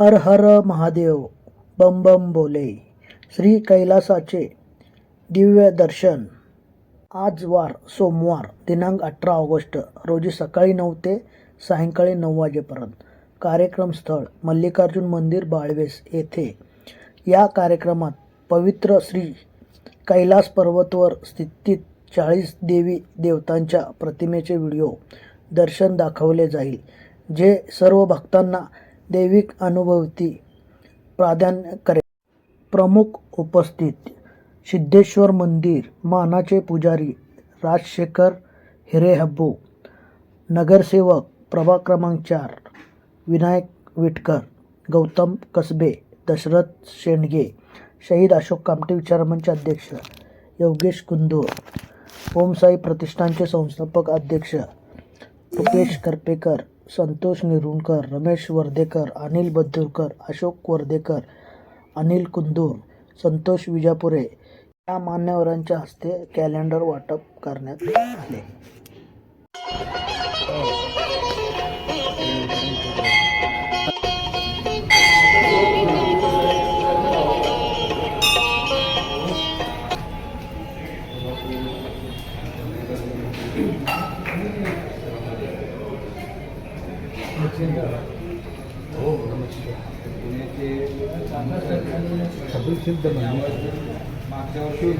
हर हर महादेव बम बम बोले. श्री कैलासाचे दिव्य दर्शन. आज वार सोमवार दिनांक अठरा ऑगस्ट रोजी सकाळी नऊ ते सायंकाळी नऊ वाजेपर्यंत. कार्यक्रम स्थळ मल्लिकार्जुन मंदिर बाळवेस येथे. या कार्यक्रमात पवित्र श्री कैलास पर्वतवर स्थित चाळीस देवी देवतांच्या प्रतिमेचे व्हिडिओ दर्शन दाखवले जाईल जे सर्व भक्तांना दैविक अनुभूती प्राधान्य करेल. प्रमुख उपस्थित सिद्धेश्वर मंदिर मानाचे पुजारी राजशेखर हिरेहब्बू नगरसेवक प्रभाग क्रमांक चार विनायक विटकर गौतम कसबे दशरथ शेंडगे शहीद अशोक कामटे विचारमंच अध्यक्ष योगेश कुंदूर ओमसाई प्रतिष्ठानचे संस्थापक अध्यक्ष रुपेश करपेकर संतोष निरुणकर रमेश वर्धेकर अनिल बद्दुरकर अशोक वर्धेकर अनिल कुंदूर संतोष विजापुरे या मान्यवरांच्या हस्ते कॅलेंडर वाटप करण्यात आले. मागच्या वर्षी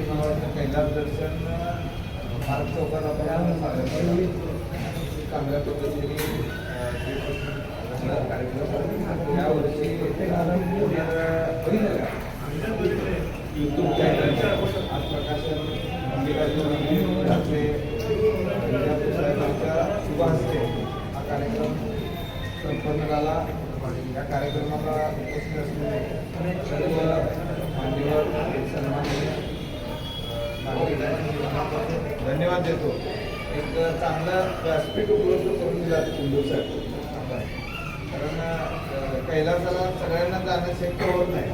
कैलास दर्शन भारत चौकात आपण साजरं केलं. चांगल्या पद्धतीने अं, ते कार्यक्रम यावर्षी युट्यूब चॅनल आज प्रकाशन मल्लिकार्जुन घातले विजापूर साहेबांच्या शुभ हस्ते हा कार्यक्रम संपन्न झाला. या कार्यक्रमाला उपस्थित असलेले सर्व मान्यवर धन्यवाद देतो. एक चांगलं व्यासपीठ उपलब्ध करून दिला. कुंडूसाठी कारण कैलासाला सगळ्यांना जाणं शक्य होत नाही.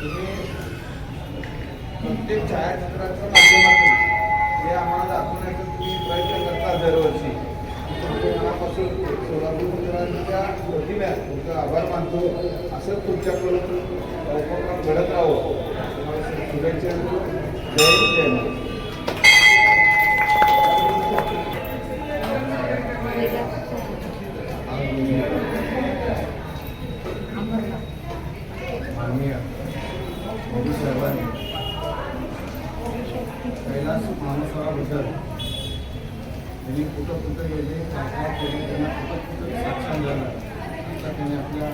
तुम्ही प्रत्येक छायाचित्राच्या माध्यमातून हे आम्हाला दाखवण्याचा तुम्ही प्रयत्न करता दरवर्षी मनापासून सोलापूरकरांच्या प्रतिम्या तुमचा आभार मानतो. असंच तुमच्याकडून उपक्रम घडत राहो तुम्हाला शुभेच्छा जय जय माननीय मोदी साहेबांनी कैलास मानसराबद्दल त्यांनी कुठं कुठं गेले काय केले त्यांना कुठं कुठं साक्षात झालं तर त्यांनी आपल्या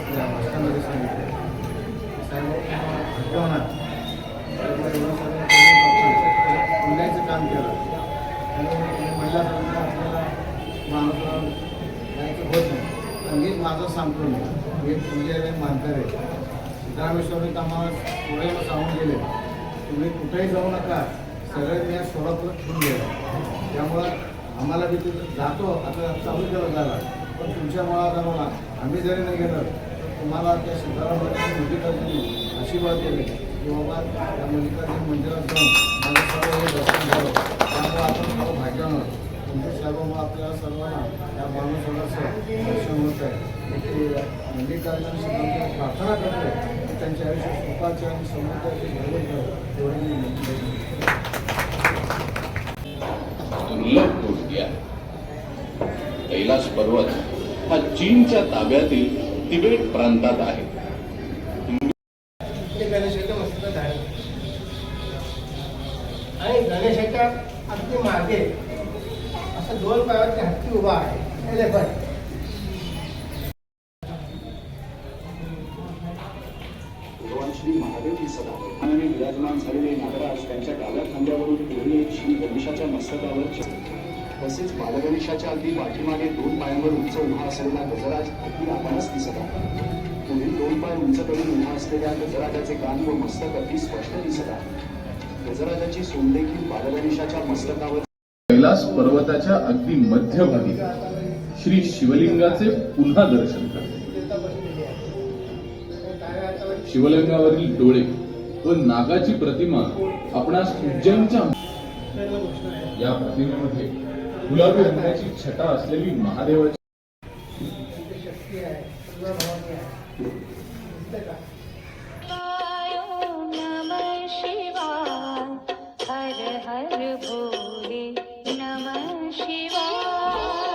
आपल्या भाषणामध्ये सांगितलं. साहेब एवढं सगळं पुण्याचं काम केलं. आणि महिला संघ आपल्याला मानसराव जायचं होत नाही. पण मीच माझं सांगतो मी. मी तुमचे मानकर आहे. सिद्धरामेश्वरीत आम्हाला पुढे सांगून गेले. तुम्ही कुठेही जाऊ नका. सगळ्यांनी या सोलापूर ठेवून गेलो. त्यामुळं आम्हाला बी तिथं जातो आता चालू केलं झाला पण तुमच्या मुळात आम्हाला आम्ही जरी नाही गेलो तर तुम्हाला त्या सिद्धरामाची मल्लिकार्जुनी आशीर्वाद केले की बाबा त्या मल्लिकार्जुन मंदिरात जाऊन मला सर्व हे दर्शन झालं त्यामुळे आपण सर्व भाग्यानं तुमच्या साहेबामुळे आपल्याला सर्वांना या माणूसाचं दर्शन होत आहे. मल्लिकार्जुन प्रार्थना करतो त्यांच्या आयुष्य सुखाचे आणि समृद्धाचे घडवून एवढी कैलास पर्वत हा चीनच्या ताब्यातील तिबेट प्रांतात आहे. आणि गणेशाच्या अगदी मागे असं दोन हत्ती उभा आहे. एलेफंट भगवान श्री महादेव ही सदा आणि विराजमान झालेले नागराज त्यांच्या डाव्या खांद्यावरून पुढे श्री गणेशाच्या मस्तकावर तसेच बालगणेशाच्या अगदी पाठीमागे दोन पायांवर उंच उभा असलेला गजराज अगदी आपणच दिसत आहे. पुढील दोन पाय उंच करून उभा असलेल्या गजराजाचे कान व मस्तक अगदी स्पष्ट दिसत आहे. गजराजाची सोंड देखील बालगणेशाच्या मस्तकावर कैलास पर्वताच्या अगदी मध्यभागी श्री शिवलिंगाचे पुन्हा दर्शन करते शिवलिंगावरील डोळे व नागाची प्रतिमा आपणास उज्जैनच्या या प्रतिमेमध्ये गुलाबी रंगाची छटा असलेली महादेवाची हर हर भोले नमः शिवाय